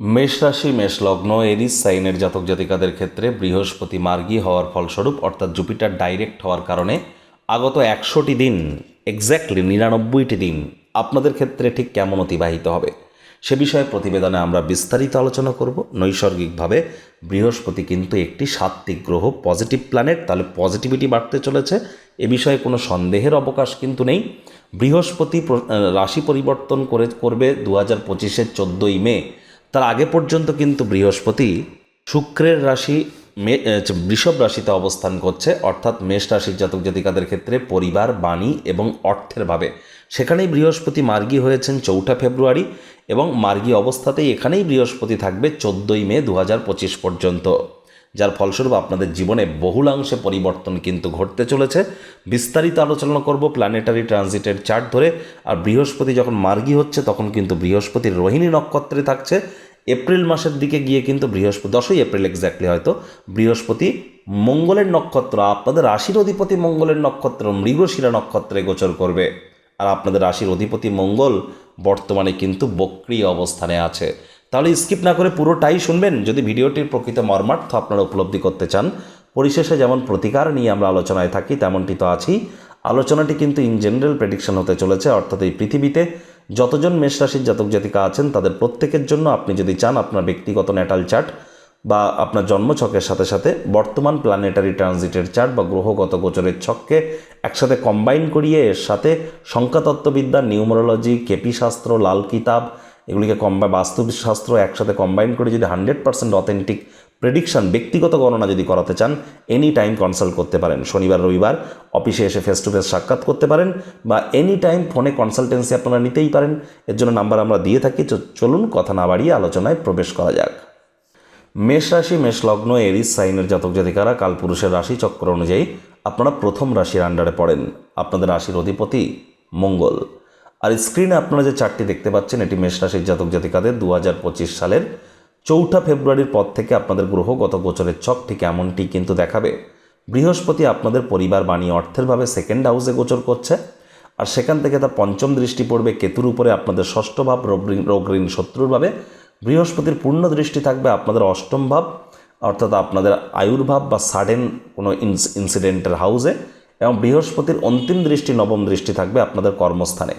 মেষ রাশি, মেষ লগ্ন, এরিস, সাইনের জাতক জাতিকাদের ক্ষেত্রে বৃহস্পতি মার্গী হওয়ার ফলস্বরূপ, অর্থাৎ জুপিটার ডাইরেক্ট হওয়ার কারণে আগত একশোটি দিন এক্স্যাক্টলি নিরানব্বইটি দিন, আপনাদের ক্ষেত্রে ঠিক কেমন অতিবাহিত হবে? সে বিষয়ে প্রতিবেদনে আমরা বিস্তারিত আলোচনা করব। নৈসর্গিকভাবে বৃহস্পতি কিন্তু একটি সাত্ত্বিক গ্রহ পজিটিভ প্ল্যানেট তাহলে পজিটিভিটি বাড়তে চলেছে। এ বিষয়ে কোনো সন্দেহের অবকাশ কিন্তু নেই। বৃহস্পতি রাশি পরিবর্তন করে, করবে দু হাজার পঁচিশের চোদ্দোই মে। তার আগে পর্যন্ত কিন্তু বৃহস্পতি শুক্রের রাশি মে বৃষভ রাশিতে অবস্থান করছে, অর্থাৎ মেষ রাশির জাতক জাতিকাদের ক্ষেত্রে পরিবার, বাণী এবং অর্থের ভাবে। সেখানেই বৃহস্পতি মার্গী হয়েছেন চৌঠা ফেব্রুয়ারি এবং মার্গী অবস্থাতেই এখানেই বৃহস্পতি থাকবে চোদ্দোই মে দু হাজার পঁচিশ পর্যন্ত। যার ফলস্বরূপ আপনাদের জীবনে বহুলাংশে পরিবর্তন কিন্তু ঘটতে চলেছে। বিস্তারিত আলোচনা করব প্ল্যানেটারি ট্রানজিটের চার্ট ধরে। আর বৃহস্পতি যখন মার্গী হচ্ছে, তখন কিন্তু বৃহস্পতি রোহিণী নক্ষত্রে থাকছে। এপ্রিল মাসের দিকে গিয়ে কিন্তু বৃহস্পতি, দশই এপ্রিল এক্স্যাক্টলি হয়তো, বৃহস্পতি মঙ্গলের নক্ষত্র, আপনাদের রাশির অধিপতি মঙ্গলের নক্ষত্র, মৃগশিরা নক্ষত্রে গোচর করবে। আর আপনাদের রাশির অধিপতি মঙ্গল বর্তমানে কিন্তু বক্রিয় অবস্থানে আছে। তাহলে স্কিপ না করে পুরোটাই শুনবেন। যদি ভিডিওটির প্রকৃত মর্মার্থ আপনারা উপলব্ধি করতে চান, পরিশেষে যেমন প্রতিকার নিয়ে আমরা আলোচনায় থাকি, তেমনটি তো আছেই। আলোচনাটি কিন্তু ইন জেনারেল প্রেডিকশন হতে চলেছে, অর্থাৎ এই পৃথিবীতে যতজন মেষ রাশির জাতক জাতিকা আছেন, তাদের প্রত্যেকের জন্য আপনি যদি চান আপনার ব্যক্তিগত ন্যাটাল চার্ট বা আপনার জন্মছকের সাথে সাথে বর্তমান প্ল্যানেটারি ট্রানজিটের চার্ট বা গ্রহগত গোচরের ছককে একসাথে কম্বাইন করিয়ে এর সাথে সংখ্যাতত্ত্ববিদ্যা নিউমোরোলজি, কেপি শাস্ত্র, লাল কিতাব এগুলিকে কম্বা বাস্তুশাস্ত্র একসাথে কম্বাইন করে যদি হান্ড্রেড পার্সেন্ট অথেন্টিক প্রেডিকশন ব্যক্তিগত গণনা যদি করাতে চান এনি টাইম কনসাল্ট করতে পারেন। শনিবার, রবিবার অফিসে এসে ফেস টু ফেস সাক্ষাৎ করতে পারেন বা এনি টাইম ফোনে কনসালটেন্সি আপনারা নিতেই পারেন। এর জন্য নাম্বার আমরা দিয়ে থাকি। চলুন কথা না বাড়িয়ে আলোচনায় প্রবেশ করা যাক। মেষ রাশি, মেষ লগ্ন, এরিস, সাইনের জাতক জাতিকারা কালপুরুষের রাশি চক্র অনুযায়ী আপনারা প্রথম রাশির আন্ডারে পড়েন। আপনাদের রাশির অধিপতি মঙ্গল। আর স্ক্রিনে আপনারা যে চারটি দেখতে পাচ্ছেন, এটি মেষ রাশির জাতক জাতিকাদের দু হাজার পঁচিশ সালের চৌঠা ফেব্রুয়ারির পর থেকে আপনাদের গ্রহগত গোচরের ছক ঠিক এমনটি কিন্তু দেখাবে। বৃহস্পতি আপনাদের পরিবার বাণী অর্থেরভাবে সেকেন্ড হাউসে গোচর করছে আর সেখান থেকে তার পঞ্চম দৃষ্টি পড়বে কেতুর উপরে আপনাদের ষষ্ঠ ভাব রোগ- রোগ ঋণ শত্রুর ভাবে। বৃহস্পতির পূর্ণ দৃষ্টি থাকবে আপনাদের অষ্টম ভাব, অর্থাৎ আপনাদের আয়ুর্ভাব বা সাডেন কোনো ইনসিডেন্টের হাউসে এবং বৃহস্পতির অন্তিম দৃষ্টি, নবম দৃষ্টি থাকবে আপনাদের কর্মস্থানে।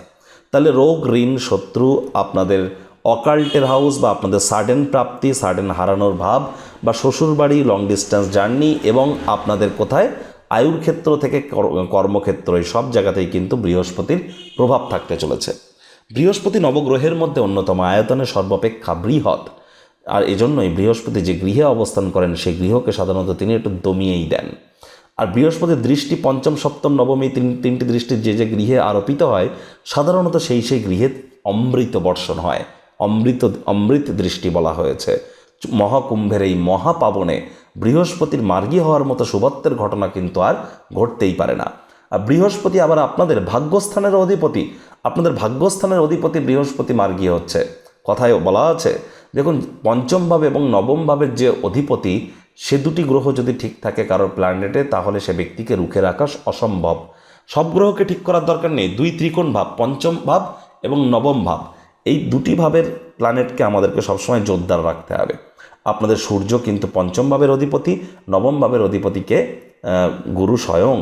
তাহলে রোগ, ঋণ, শত্রু, আপনাদের অকাল্টের হাউস বা আপনাদের সাডেন প্রাপ্তি, সাডেন হারানোর ভাব বা শ্বশুরবাড়ি লং ডিস্টেন্স জার্নি এবং আপনাদের কোথায় আয়ুর ক্ষেত্র থেকে কর্মক্ষেত্র, এই সব জায়গাতেই কিন্তু বৃহস্পতির প্রভাব থাকতে চলেছে। বৃহস্পতি নবগ্রহের মধ্যে অন্যতম আয়তনে সর্বাপেক্ষা বৃহৎ। আর এজন্যই বৃহস্পতি যে গৃহে অবস্থান করেন সেই গৃহকে সাধারণত তিনি একটু দমিয়েই দেন। আর বৃহস্পতির দৃষ্টি পঞ্চম, সপ্তম, নবমী তিন, তিনটি দৃষ্টি যে যে গৃহে আরোপিত হয়, সাধারণত সেই সেই গৃহে অমৃত বর্ষণ হয়। অমৃত অমৃত দৃষ্টি বলা হয়েছে। মহাকুম্ভের এই মহাপাবনে বৃহস্পতির মার্গী হওয়ার মতো শুভত্বের ঘটনা কিন্তু আর ঘটতেই পারে না। আর বৃহস্পতি আবার আপনাদের ভাগ্যস্থানের অধিপতি। আপনাদের ভাগ্যস্থানের অধিপতি বৃহস্পতি মার্গী হচ্ছে। কথায় বলা আছে, দেখুন, পঞ্চমভাবে এবং নবম ভাবের যে অধিপতি সে দুটি গ্রহ যদি ঠিক থাকে কারোর প্ল্যানেটে তাহলে সে ব্যক্তিকে রুখে রাখা অসম্ভব। সব গ্রহকে ঠিক করার দরকার নেই। দুই ত্রিকোণ ভাব, পঞ্চম ভাব এবং নবম ভাব। এই দুটি ভাবের প্ল্যানেটকে আমাদেরকে সবসময় জোরদার রাখতে হবে। আপনাদের সূর্য কিন্তু পঞ্চম ভাবের অধিপতি, নবম ভাবের অধিপতিকে গুরু স্বয়ং।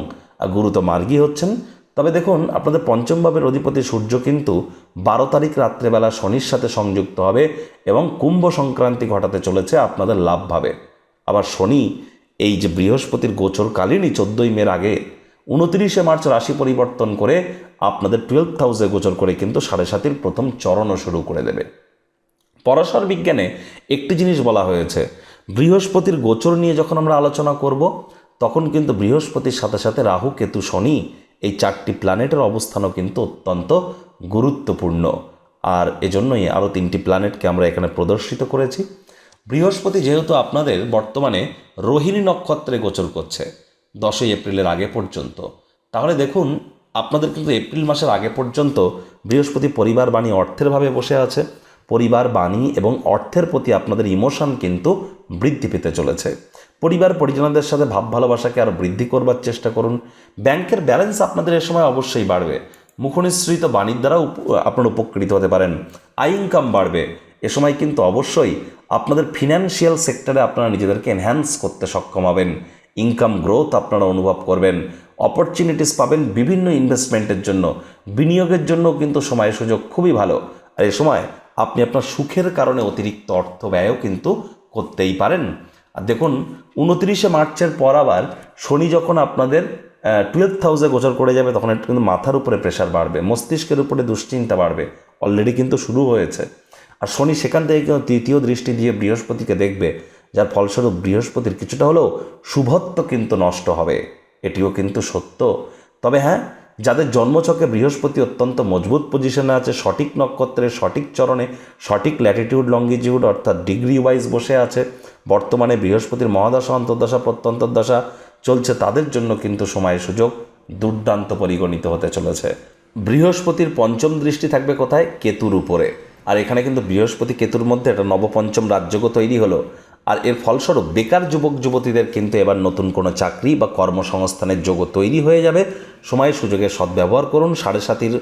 গুরু তো মার্গী হচ্ছেন। তবে দেখুন, আপনাদের পঞ্চম ভাবের অধিপতি সূর্য কিন্তু বারো তারিখ রাত্রেবেলা শনির সাথে সংযুক্ত হবে এবং কুম্ভ সংক্রান্তি ঘটাতে চলেছে আপনাদের লাভ ভাবে। আবার শনি, এই যে বৃহস্পতির গোচরকালীনই চোদ্দোই মের আগে উনত্রিশে মার্চ রাশি পরিবর্তন করে আপনাদের টুয়েলভ হাউসে গোচর করে কিন্তু সাড়ে সাতির প্রথম চরণও শুরু করে দেবে। পরাশর বিজ্ঞানে একটি জিনিস বলা হয়েছে, বৃহস্পতির গোচর নিয়ে যখন আমরা আলোচনা করব, তখন কিন্তু বৃহস্পতির সাথে সাথে রাহু, কেতু, শনি এই চারটি প্ল্যানেটের অবস্থানও কিন্তু অত্যন্ত গুরুত্বপূর্ণ। আর এজন্যই আরও তিনটি প্ল্যানেটকে আমরা এখানে প্রদর্শিত করেছি। বৃহস্পতি যেহেতু আপনাদের বর্তমানে রোহিণী নক্ষত্রে গোচর করছে, দশই এপ্রিলের আগে পর্যন্ত। তাহলে দেখুন, আপনাদের কিন্তু এপ্রিল মাসের আগে পর্যন্ত বৃহস্পতি পরিবার বাণী অর্থেরভাবে বসে আছে। পরিবার বাণী এবং অর্থের প্রতি আপনাদের ইমোশন কিন্তু বৃদ্ধি পেতে চলেছে। পরিবার পরিজনদের সাথে ভাব ভালোবাসাকে আরও বৃদ্ধি করবার চেষ্টা করুন। ব্যাংকের ব্যালেন্স আপনাদের এ সময় অবশ্যই বাড়বে। মুখনিসৃত বাণীর দ্বারা আপনারা উপকৃত হতে পারেন। আয় ইনকাম বাড়বে। এ সময় কিন্তু অবশ্যই আপনাদের ফিনান্সিয়াল সেক্টরে আপনারা নিজেদেরকে এনহ্যান্স করতে সক্ষম হবেন। ইনকাম গ্রোথ আপনারা অনুভব করবেন। অপরচুনিটিস পাবেন বিভিন্ন ইনভেস্টমেন্টের জন্য। বিনিয়োগের জন্য কিন্তু সময় সুযোগ খুবই ভালো। আর এ সময় আপনি আপনার সুখের কারণে অতিরিক্ত অর্থ ব্যয়ও কিন্তু করতেই পারেন। আর দেখুন, উনত্রিশে মার্চের পর আবার শনি যখন আপনাদের টুয়েলভ হাউসে গোচর করে যাবে, তখন একটু কিন্তু মাথার উপরে প্রেশার বাড়বে। মস্তিষ্কের উপরে দুশ্চিন্তা বাড়বে। অলরেডি কিন্তু শুরু হয়েছে। আর শনি সেখান থেকে কিন্তু তৃতীয় দৃষ্টি দিয়ে বৃহস্পতিকে দেখবে, যার ফলস্বরূপ বৃহস্পতির কিছুটা হলেও শুভত্ব কিন্তু নষ্ট হবে। এটিও কিন্তু সত্য। তবে হ্যাঁ যাদের জন্মছকে বৃহস্পতি অত্যন্ত মজবুত পজিশনে আছে, সঠিক নক্ষত্রের সঠিক চরণে, সঠিক ল্যাটিটিউড লঙ্গিটিউড অর্থাৎ ডিগ্রি ওয়াইজ বসে আছে, বর্তমানে বৃহস্পতির মহাদশা, অন্তর্দশা, প্রত্যন্তর্দশা চলছে, তাদের জন্য কিন্তু সময় সুযোগ দুর্দান্ত পরিগণিত হতে চলেছে। বৃহস্পতির পঞ্চম দৃষ্টি থাকবে কোথায়? কেতুর উপরে। আর এখানে কিন্তু বৃহস্পতি কেতুর মধ্যে একটা নবপঞ্চম রাজ্যগ তৈরি হলো। আর এর ফলস্বরূপ বেকার যুবক যুবতীদের কিন্তু এবার নতুন কোনো চাকরি বা কর্মসংস্থানের যোগ তৈরি হয়ে যাবে। সময় সুযোগে সদ্ব্যবহার করুন, সাড়ে সাতির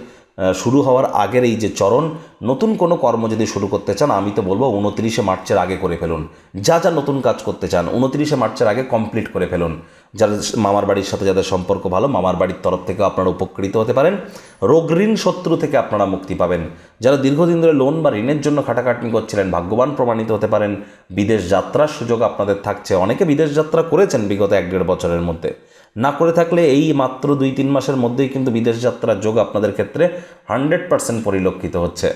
শুরু হওয়ার আগের এই যে চরণ, নতুন কোনো কর্ম যদি শুরু করতে চান, আমি তো বলব উনত্রিশে মার্চের আগে করে ফেলুন। যা যা নতুন কাজ করতে চান, উনত্রিশে মার্চের আগে কমপ্লিট করে ফেলুন। যাদের মামার বাড়ির সাথে যাদের সম্পর্ক ভালো, মামার বাড়ির তরফ থেকে আপনারা উপকৃত হতে পারেন। রোগ ঋণ শত্রু থেকে আপনারা মুক্তি পাবেন। যারা দীর্ঘদিন ধরে লোন বা ঋণের জন্য খাটাখাটনি করছিলেন, ভাগ্যবান প্রমাণিত হতে পারেন। বিদেশ যাত্রার সুযোগ আপনাদের থাকছে। অনেকে বিদেশ যাত্রা করেছেন বিগত এক দেড় বছরের মধ্যে। না করে থাকলে এই মাত্র দুই তিন মাসের মধ্যেই কিন্তু বিদেশ যাত্রার যোগ আপনাদের ক্ষেত্রে হান্ড্রেড পার্সেন্ট পরিলক্ষিত হচ্ছে।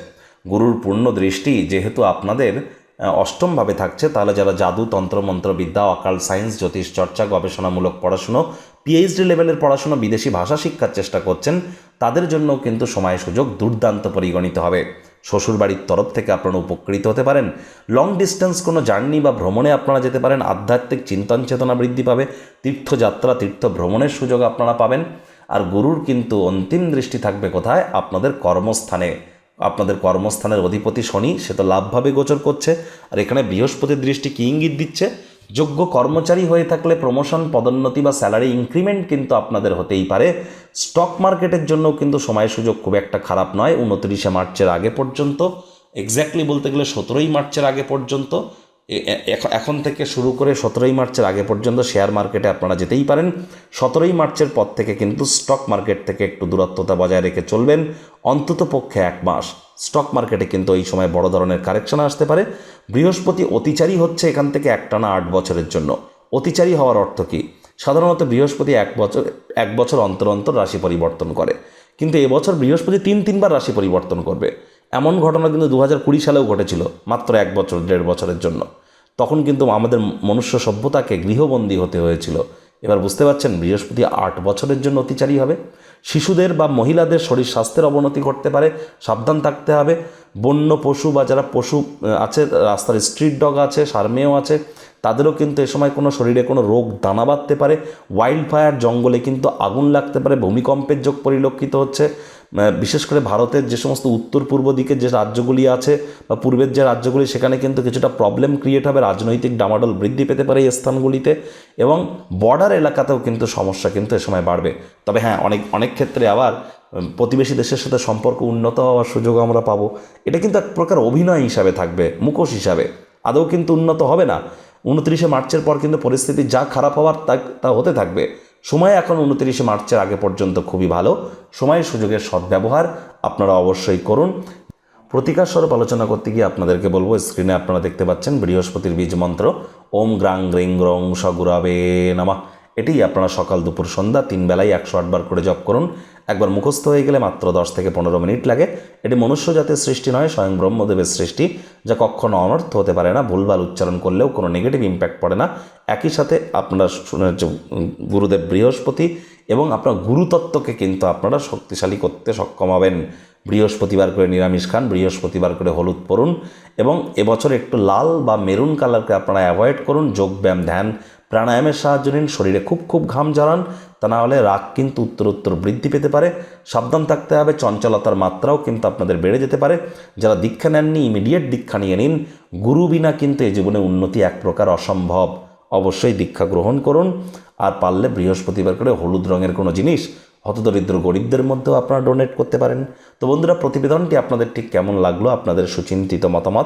গুরুর পূর্ণ দৃষ্টি যেহেতু আপনাদের অষ্টমভাবে থাকছে, তাহলে যারা জাদু, তন্ত্র, মন্ত্র, বিদ্যা, অকাল, সায়েন্স, জ্যোতিষ, চর্চা, গবেষণামূলক পড়াশুনো পিএইচডি লেভেলের পড়াশুনো, বিদেশি ভাষা শিক্ষার চেষ্টা করছেন, তাদের জন্য কিন্তু সময় সুযোগ দুর্দান্ত পরিগণিত হবে। শ্বশুরবাড়ির তরফ থেকে আপনারা উপকৃত হতে পারেন। লং ডিস্টেন্স কোনো জার্নি বা ভ্রমণে আপনারা যেতে পারেন। আধ্যাত্মিক চিন্তন চেতনা বৃদ্ধি পাবে। তীর্থযাত্রা তীর্থ ভ্রমণের সুযোগ আপনারা পাবেন। আর গুরুর কিন্তু অন্তিম দৃষ্টি থাকবে কোথায়? আপনাদের কর্মস্থানে। আপনাদের কর্মস্থানের অধিপতি শনি, সে তো লাভভাবে গোচর করছে। আর এখানে বৃহস্পতির দৃষ্টি কি ইঙ্গিত দিচ্ছে? যোগ্য কর্মচারী হয়ে থাকলে প্রমোশন পদোন্নতি বা স্যালারি ইনক্রিমেন্ট কিন্তু আপনাদের হতেই পারে। স্টক মার্কেটের জন্য কিন্তু সময় সুযোগ খুব একটা খারাপ নয়, উনত্রিশে মার্চের আগে পর্যন্ত। এক্স্যাক্টলি বলতে গেলে সতেরোই মার্চের আগে পর্যন্ত। এখন থেকে শুরু করে সতেরোই মার্চের আগে পর্যন্ত শেয়ার মার্কেটে আপনারা যেতেই পারেন। সতেরোই মার্চের পর থেকে কিন্তু স্টক মার্কেট থেকে একটু দূরত্বতা বজায় রেখে চলবেন। অন্তত পক্ষে এক মাস স্টক মার্কেটে কিন্তু এই সময় বড় ধরনের কারেকশন আসতে পারে। বৃহস্পতি অতিচারী হচ্ছে এখান থেকে একটানা আট বছরের জন্য। অতিচারী হওয়ার অর্থ কী? সাধারণত বৃহস্পতি এক বছর এক বছর অন্তর অন্তর রাশি পরিবর্তন করে। কিন্তু এবছর বৃহস্পতি তিন তিনবার রাশি পরিবর্তন করবে। এমন ঘটনা কিন্তু দু হাজার কুড়ি সালেও ঘটেছিল, মাত্র এক বছর, দেড় বছরের জন্য। তখন কিন্তু আমাদের মনুষ্য সভ্যতাকে গৃহবন্দী হতে হয়েছিল। এবার বুঝতে পারছেন, বৃহস্পতি আট বছরের জন্য অতিচারী হবে। শিশুদের বা মহিলাদের শরীর স্বাস্থ্যের অবনতি ঘটতে পারে, সাবধান থাকতে হবে। বন্য পশু বা যারা পশু আছে, রাস্তার স্ট্রিট ডগ আছে, সারমেয় আছে, তাদেরও কিন্তু এ সময় কোনো শরীরে কোনো রোগ দানা বাঁধতে পারে। ওয়াইল্ড ফায়ার জঙ্গলে কিন্তু আগুন লাগতে পারে, ভূমিকম্পের যোগ পরিলক্ষিত হচ্ছে। বিশেষ করে ভারতের যে সমস্ত উত্তর পূর্ব দিকের যে রাজ্যগুলি আছে বা পূর্বের যে রাজ্যগুলি, সেখানে কিন্তু কিছুটা প্রবলেম ক্রিয়েট হবে, রাজনৈতিক ডামাডোল বৃদ্ধি পেতে পারে এই স্থানগুলিতে এবং বর্ডার এলাকাতেও কিন্তু সমস্যা কিন্তু এ সময় বাড়বে। তবে হ্যাঁ অনেক অনেক ক্ষেত্রে আবার প্রতিবেশী দেশের সাথে সম্পর্ক উন্নত হওয়ার সুযোগ আমরা পাবো। এটা কিন্তু এক প্রকার অভিনয় হিসাবে থাকবে, মুখোশ হিসাবে। আদৌ কিন্তু উন্নত হবে না। উনত্রিশে মার্চের পর কিন্তু পরিস্থিতি যা খারাপ হওয়ার তা তা হতে থাকবে। সময় এখন উনত্রিশে মার্চের আগে পর্যন্ত খুবই ভালো। সময়ের সুযোগের সদ্ব্যবহার আপনারা অবশ্যই করুন। প্রতিকার স্বরূপ আলোচনা করতে গিয়ে আপনাদেরকে বলব, স্ক্রিনে আপনারা দেখতে পাচ্ছেন বৃহস্পতির বীজ মন্ত্র। ওম গ্রাং গ্রিং গ্রং সগুরাবে নামা। এটি আপনারা সকাল দুপুর সন্ধ্যা তিন বেলায় একশো আটবার করে জপ করুন। একবার মুখস্থ হয়ে গেলে মাত্র দশ থেকে পনেরো মিনিট লাগে। এটি মনুষ্য জাতের সৃষ্টি নয়, স্বয়ং ব্রহ্মদেবের সৃষ্টি, যা কখনো অনর্থ হতে পারে না। ভুলভাল উচ্চারণ করলেও কোনো নেগেটিভ ইম্প্যাক্ট পড়ে না। একই সাথে আপনারা গুরুদেব বৃহস্পতি এবং আপনার গুরুতত্ত্বকে কিন্তু আপনারা শক্তিশালী করতে সক্ষম হবেন। বৃহস্পতিবার করে নিরামিষ খান বৃহস্পতিবার করে হলুদ পরুন এবং এবছর একটু লাল বা মেরুন কালারকে আপনারা অ্যাভয়েড করুন। যোগব্যায়াম, ধ্যান প্রাণায়ামের সাহায্য নিন, শরীরে খুব খুব ঘাম জড়ান তা না হলে রাগ কিন্তু উত্তর উত্তর বৃদ্ধি পেতে পারে। সাবধান থাকতে হবে, চঞ্চলতার মাত্রাও কিন্তু আপনাদের বেড়ে যেতে পারে। যারা দীক্ষা নেননি ইমিডিয়েট দীক্ষা নিয়ে নিন। গুরু বিনা কিন্তু এই জীবনে উন্নতি এক প্রকার অসম্ভব। অবশ্যই দীক্ষা গ্রহণ করুন। আর পারলে বৃহস্পতিবার করে হলুদ রঙের কোনো জিনিস, হতদরিদ্র গরিবদের মধ্যেও আপনারা ডোনেট করতে পারেন। তো বন্ধুরা, প্রতিবেদনটি আপনাদের ঠিক কেমন লাগল, আপনাদের সুচিন্তিত মতামত